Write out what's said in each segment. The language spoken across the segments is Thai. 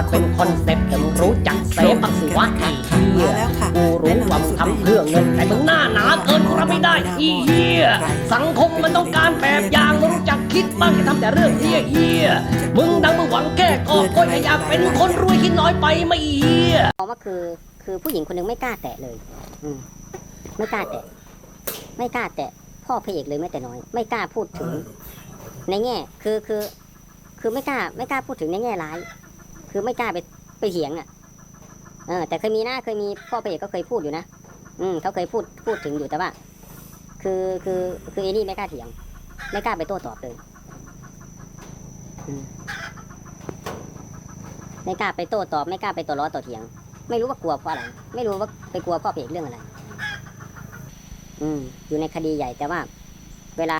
มันเป็นคอนเซ็ปต์แต่มึงรู้จักเซฟบ้างสิวะไอ้เหี้ยมาแล้วค่ะกูรู้ว่ามึงทำเพื่อเงินแต่มึงหน้าหนาเกินกูรับไม่ได้อีเหี้ยสังคมมันต้องการแบบอย่างมึงรู้จักคิดบ้างจะทำแต่เรื่องเหี้ยเหี้ยมึงดังมึงหวังแก้กอบโกยแต่อยากเป็นคนรวยคิดน้อยไปไม่เหี้ยมองว่าคือคือผู้หญิงคนหนึ่งไม่กล้าแตะเลยอืมไม่กล้าแตะ ไม่กล้าแตะ พ่อพระเอกเลยแม้แต่น้อย ไม่กล้าพูดถึง ในแง่ คือคือ คือไม่กล้า ไม่กล้าพูดถึงในแง่ร้าย คือไม่กล้าไปไปเถียงอะเออแต่เคยมีนะเคยมีพ่อพระเอกก็เคยพูดอยู่นะอืมเขาเคยพูดพูดถึงอยู่แต่ว่า คือคือคือไอ้นี่ไม่กล้าเถียง ไม่กล้าไปโต้ตอบเลยอืมไม่กล้าไปโต้ตอบ ไม่กล้าไปต่อล้อต่อเถียง ไม่รู้ว่ากลัวเพราะอะไร ไม่รู้ว่าไปกลัวพ่อเพเอกเรื่องอะไร อืม อยู่ในคดีใหญ่แต่ว่า เวลา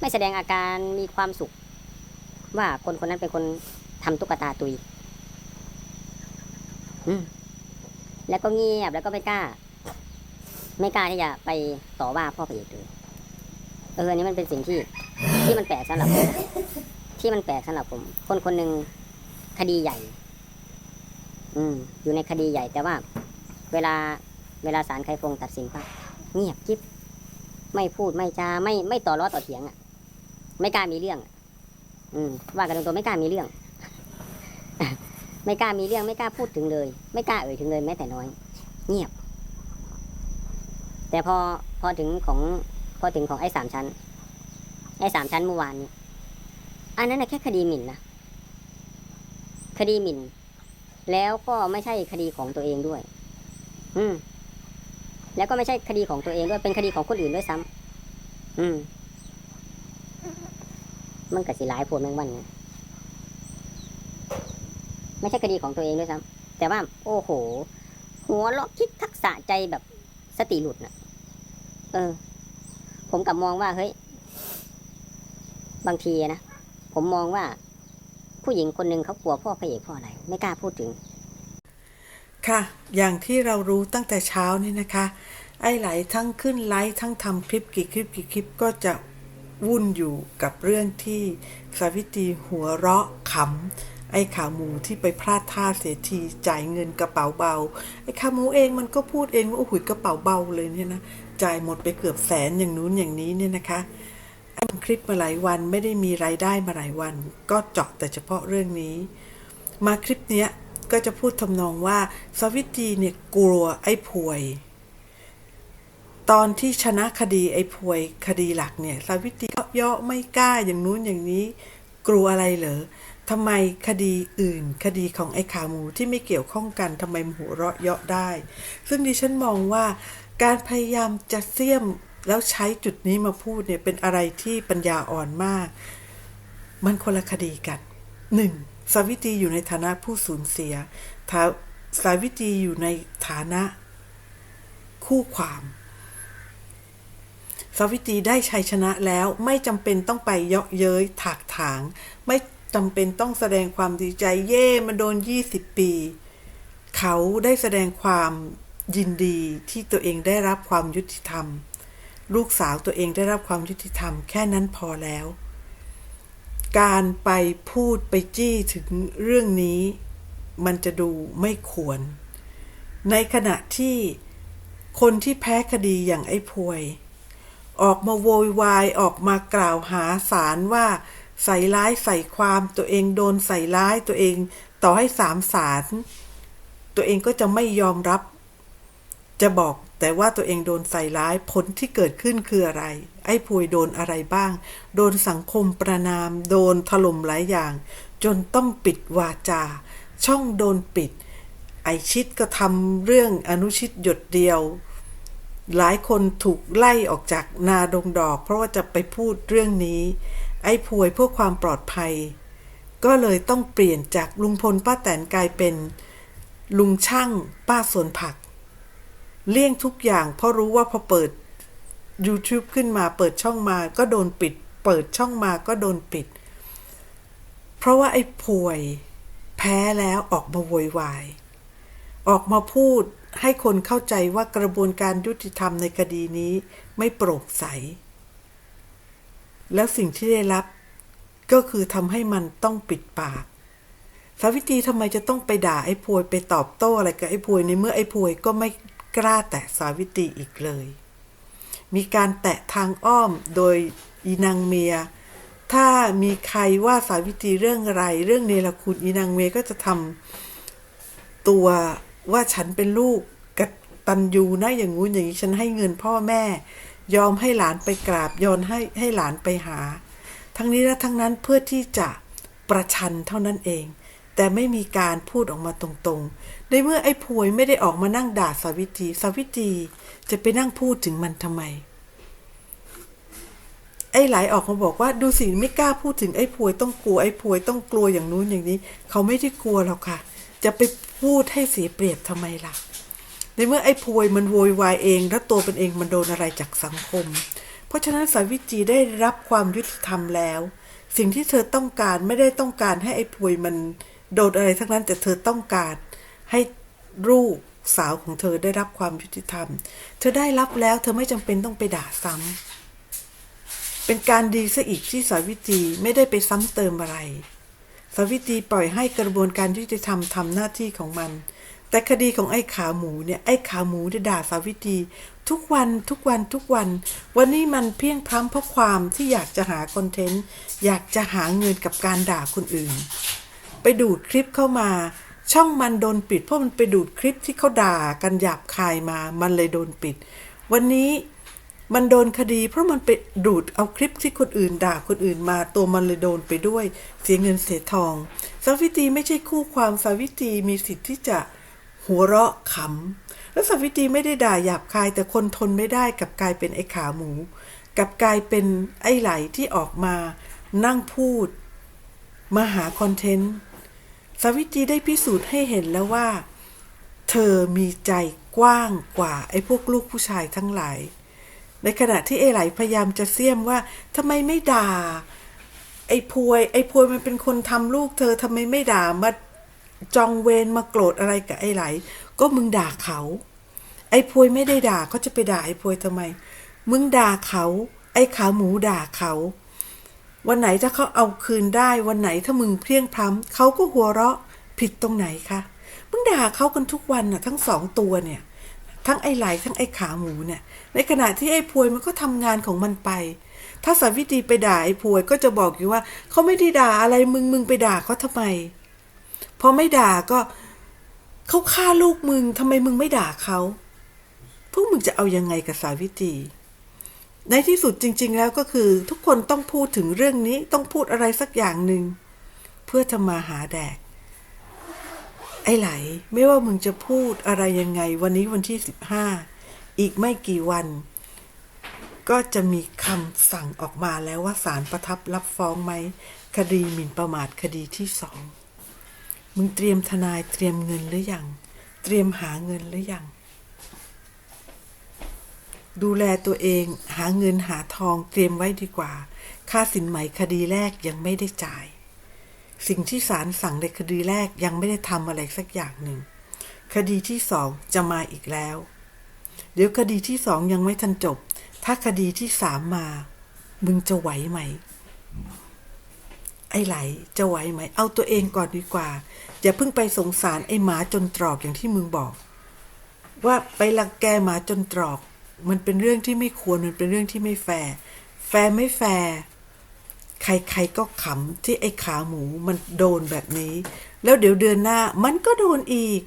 ไม่แสดงอาการมีความสุข ว่าคนคนนั้นเป็นคน ทำตุ๊กตาตุย อืมแล้วก็เงียบแล้วก็ไม่กล้า ไม่กล้าที่จะไปต่อว่าพ่อพระเอกเลยเอออันนี้มันเป็นสิ่งที่ ที่มันแปลกสำหรับผมที่มันแปลกสำหรับผม คนคนหนึ่งคดีใหญ่ อืม อยู่ในคดีใหญ่ แต่ว่า เวลา เวลาศาลไคฟงตัดสินปั๊บเงียบกิ๊บไม่พูดไม่จาไม่ไม่ต่อล้อต่อเถียงอะ ไม่กล้ามีเรื่องอะอืม ว่ากันตรงๆไม่กล้ามีเรื่อง ไม่กล้ามีเรื่องไม่กล้าพูดถึงเลย ไม่กล้าเอ่ยถึงเลยแม้แต่น้อย เงียบ แต่พอพอถึงของพอถึงของไอ้สามชั้น ไอ้สามชั้นเมื่อวานนี้อันนั้นนะแค่คดีหมิ่นนะคดีหมิ่น แล้วก็ไม่ใช่คดีของตัวเองด้วย อืม แล้วก็ไม่ใช่คดีของตัวเองด้วยเป็นคดีของคนอื่นด้วยซ้ำอืม มันกับสิหลายโพดแมงวันไง ไม่ใช่คดีของตัวเองด้วยซ้ำแต่ว่า โอ้โห หัวเราะคิดทักษะใจแบบสติหลุดน่ะ เออ ผมกลับมองว่าเฮ้ย บางทีนะ ผมมองว่า ผู้หญิงคนหนึ่งเขากลัวพ่อพระเอกพราะอะไร ไม่กล้าพูดถึง ค่ะ อย่างที่เรารู้ตั้งแต่เช้านี่นะคะ ไอ้ไหลทั้งขึ้นไลฟ์ทั้งทำคลิปกี่คลิปกี่คลิปก็จะวุ่นอยู่กับเรื่องที่สาวิตรีหัวเราะขำ ไอ้ขาหมูที่ไปพลาดท่าเสียทีจ่ายเงินกระเป๋าเบา ไอ้ขาหมูเองมันก็พูดเองว่าโอ้โหกระเป๋าเบาเลยเนี่ยนะจ่ายหมดไปเกือบแสนอย่างนู้นอย่างนี้เนี่ยนะคะทำคลิปมาหลายวันไม่ได้มีรายได้มาหลายวัน ก็เจาะแต่เฉพาะเรื่องนี้ มาคลิปเนี้ยก็จะพูดทำนองว่าสวิตีเนี่ยกลัวไอ้พวย ตอนที่ชนะคดีไอ้พวยคดีหลักเนี่ยสวิตีก็เยาะไม่กล้าอย่างนู้นอย่างนี้ กลัวอะไรเหรอ ทำไมคดีอื่น คดีของไอ้ขาหมูที่ไม่เกี่ยวข้องกันทำไมหัวเราะเยาะได้ ซึ่งดิฉันมองว่าการพยายามจะเสี่ยมแล้วใช้จุดนี้มาพูดเนี่ยเป็นอะไรที่ปัญญาอ่อนมาก มันคนละคดีกันหนึ่งสาวิตรีอยู่ในฐานะผู้สูญเสียทาสาวิตรีอยู่ในฐานะ คู่ความสาวิตรีได้ชัยชนะแล้วไม่จำเป็นต้องไปเยาะเย้ยถากถาง ไม่ จำเป็นต้องแสดงความดีใจเย่มันโดน 20 ปี เขาได้แสดงความยินดีที่ตัวเองได้รับความยุติธรรม ลูกสาวตัวเองได้รับความยุติธรรม แค่นั้นพอแล้ว การไปพูดไปจี้ถึงเรื่องนี้ มันจะดูไม่ควร ในขณะที่คนที่แพ้คดีอย่างไอ้พวย ออกมาโวยวายออกมากล่าวหาศาลว่า ใส่ร้ายใส่ความตัวเองโดนใส่ร้ายตัวเองต่อให้สามศาลตัวเองก็จะไม่ยอมรับ จะบอกแต่ว่าตัวเองโดนใส่ร้ายผลที่เกิดขึ้นคืออะไร ไอ้พวยโดนอะไรบ้าง โดนสังคมประนาม โดนถล่มหลายอย่าง จนต้องปิดวาจา ช่องโดนปิด ไอชิดก็ทำเรื่องอนุชิตหยดเดียว หลายคนถูกไล่ออกจากนาดงดอก เพราะว่าจะไปพูดเรื่องนี้ ไอ้พวยเพื่อความปลอดภัย ก็เลยต้องเปลี่ยนจากลุงพลป้าแตนกลายเป็น ลุงช่างป้าสวนผัก เลี่ยงทุกอย่างเพราะรู้ว่าพอเปิด YouTube ขึ้นมาเปิดช่องมาก็โดนปิด เปิดช่องมาก็โดนปิด เพราะว่าไอ้พวย แพ้แล้วออกมาโวยวาย ออกมาพูดให้คนเข้าใจว่ากระบวนการยุติธรรมในคดีนี้ไม่โปร่งใส แล้วสิ่งที่ได้รับ ก็คือทำให้มันต้องปิดปาก สาวิตรีทำไมจะต้องไปด่าไอ้พวยไปตอบโต้อะไรกับไอ้พวยในเมื่อไอ้พวยก็ไม่กล้าแตะสาวิตรีอีกเลย มีการแตะทางอ้อมโดยอีนางเมีย ถ้ามีใครว่าสาวิตรีเรื่องอะไร เรื่องเนรคุณอีนางเมียก็จะทำตัวว่าฉันเป็นลูกกตันยูนะอย่างงู้นอย่างนี้ฉันให้เงินพ่อแม่ ยอมให้หลานไปกราบยอมให้ให้หลานไปหา ทั้งนี้และทั้งนั้นเพื่อที่จะประชันเท่านั้นเอง แต่ไม่มีการพูดออกมาตรงๆ ในเมื่อไอ้พวยไม่ได้ออกมานั่งด่าสาวิตรีสาวิตรีจะไปนั่งพูดถึงมันทำไม ไอ้ไหลออกมาบอกว่าดูสิไม่กล้าพูดถึงไอ้พวยต้องกลัวไอ้พวยต้องกลัวอย่างนู้นอย่างนี้ เขาไม่ได้กลัวหรอกค่ะ จะไปพูดให้เสียเปรียบทำไมล่ะ ในเมื่อไอ้พวยมันโวยวายเอง แล้วตัวเป็นเองมันโดนอะไรจากสังคม เพราะฉะนั้นสาวิตรีได้รับความยุติธรรมแล้ว สิ่งที่เธอต้องการไม่ได้ต้องการให้ไอ้พวยมันโดนอะไรทั้งนั้นแต่เธอต้องการให้ลูกสาวของเธอได้รับความยุติธรรม เธอได้รับแล้ว เธอไม่จำเป็นต้องไปด่าซ้ำเป็นการดีซะอีกที่สาวิตรีไม่ได้ไปซ้ำเติมอะไร สาวิตีปล่อยให้กระบวนการยุติธรรมทำหน้าที่ของมัน แต่คดีของไอ้ขาหมูเนี่ย ไอ้ขาหมูได้ด่าสาวิตรีทุกวันทุกวันทุกวัน วันนี้มันเพียงพร้ำเพราะความที่อยากจะหาคอนเทนต์ อยากจะหาเงินกับการด่าคนอื่น ไปดูดคลิปเข้ามา ช่องมันโดนปิด เพราะมันไปดูดคลิปที่เขาด่ากันหยาบคายมา มันเลยโดนปิด วันนี้มันโดนคดี เพราะมันไปดูดเอาคลิปที่คนอื่นด่าคนอื่นมาตัวมันเลยโดนไปด้วย เสียเงินเสียทอง สาวิตีไม่ใช่คู่ความสาวิตีมีสิทธิ์ที่จะ หัวเราะขำแล้วสาวิตรีไม่ได้ด่าหยาบคาย แต่คนทนไม่ได้กับกลายเป็นไอ้ขาหมู กับกลายเป็นไอ้ไหลที่ออกมานั่งพูด มาหาคอนเทนต์สาวิตรีได้พิสูจน์ให้เห็นแล้วว่า เธอมีใจกว้างกว่าไอ้พวกลูกผู้ชายทั้งหลาย ในขณะที่ไอ้ไหลพยายามจะเสี่ยมว่าทำไมไม่ด่าไอ้พวย ไอ้พวยมันเป็นคนทำลูกเธอทำไมไม่ด่ามา จองเวรมาโกรธอะไรกับไอ้ไหล ก็มึงด่าเขา ไอ้พวยไม่ได้ด่าเขาจะไปด่าไอ้พวยทำไม มึงด่าเขา ไอ้ขาหมูด่าเขา วันไหนถ้าเขาเอาคืนได้ วันไหนถ้ามึงเพลียงพล้ำเขาก็หัวเราะผิดตรงไหนคะมึงด่าเขากันทุกวันน่ะ ทั้งสองตัวเนี่ย ทั้งไอ้ไหลทั้งไอ้ขาหมูเนี่ย ในขณะที่ไอ้พวยมันก็ทำงานของมันไปถ้าสาวิตรีไปด่าไอ้พวยก็จะบอกอยู่ว่าเขาไม่ได้ด่าอะไรมึงมึงไปด่าเขาทำไม พอไม่ด่าก็เขาฆ่าลูกมึงทำไมมึงไม่ด่าเขาพวกมึงจะเอายังไงกับสาวิตรีในที่สุดจริง ๆ แล้วก็คือ ทุกคนต้องพูดถึงเรื่องนี้ต้องพูดอะไรสักอย่างหนึ่งเพื่อจะมาหาแดก ไอ้ไหล ไม่ว่ามึงจะพูดอะไรยังไง วันนี้วันที่สิบห้าอีกไม่กี่วัน ก็จะมีคำสั่งออกมาแล้วว่าศาลประทับรับฟ้องไหมคดีหมิ่นประมาทคดีที่สอง มึงเตรียมทนายเตรียมเงินหรือยัง เตรียมหาเงินหรือยัง ดูแลตัวเองหาเงินหาทองเตรียมไว้ดีกว่า ค่าสินไหมคดีแรกยังไม่ได้จ่าย สิ่งที่ศาลสั่งในคดีแรกยังไม่ได้ทำอะไรสักอย่างหนึ่ง คดีที่สองจะมาอีกแล้ว เดี๋ยวคดีที่สองยังไม่ทันจบ ถ้าคดีที่สามมา มึงจะไหวไหม ไอ้ไหลจะไหวไหม เอาตัวเองก่อนดีกว่า อย่าเพิ่งไปสงสารไอ้หมาจนตรอกอย่างที่มึงบอก ว่าไปลังแกหมาจนตรอก มันเป็นเรื่องที่ไม่ควรมันเป็นเรื่องที่ไม่แฟร์แฟร์ไม่แฟร์ใครๆก็ขำที่ไอ้ขาหมูมันโดนแบบนี้ แล้วเดี๋ยวเดือนหน้ามันก็โดนอีก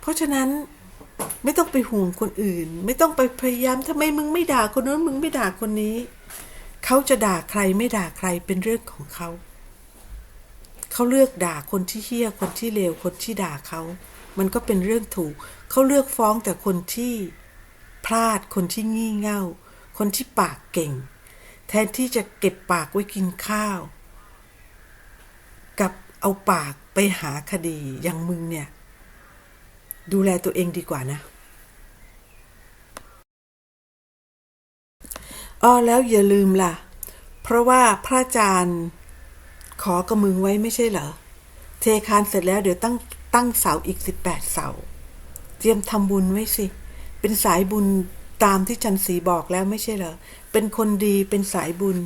เพราะฉะนั้นไม่ต้องไปห่วงคนอื่น ไม่ต้องไปพยายามทำไมมึงไม่ด่าคนนู้นมึงไม่ด่าคนนี้ เขาจะด่าใครไม่ด่าใครเป็นเรื่องของเขา เขาเลือกด่าคนที่เฮี้ยคนที่เลวคนที่ด่าเขา มันก็เป็นเรื่องถูก เขาเลือกฟ้องแต่คนที่พลาดคนที่งี่เง่า คนที่ปากเก่ง แทนที่จะเก็บปากไว้กินข้าว กับเอาปากไปหาคดีอย่างมึงเนี่ย ดูแลตัวเองดีกว่านะ อ้อแล้วอย่าลืมล่ะ เพราะว่าพระอาจารย์ ขอกับมึงไว้ไม่ใช่เหรอ เทคานเสร็จแล้วเดี๋ยวตั้งตั้งเสาอีกสิบแปดเสา เตรียมทำบุญไว้สิ เป็นสายบุญตามที่จันสีบอกแล้วไม่ใช่เหรอ เป็นคนดีเป็นสายบุญ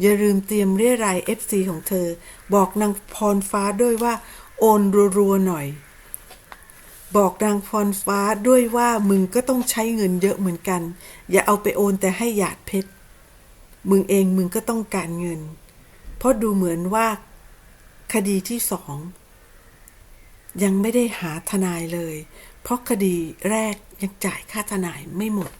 อย่าลืมเตรียมเรียรายเอฟซีของเธอ บอกนางพรฟ้าด้วยว่า โอนรัวๆหน่อย บอกนางพรฟ้าด้วยว่ามึงก็ต้องใช้เงินเยอะเหมือนกัน อย่าเอาไปโอนแต่ให้หยาดเพชร มึงเองมึงก็ต้องการเงิน เพราะดูเหมือนว่าคดีที่สอง ยังไม่ได้หาทนายเลย เพราะคดีแรกยังจ่ายค่าทนายไม่หมด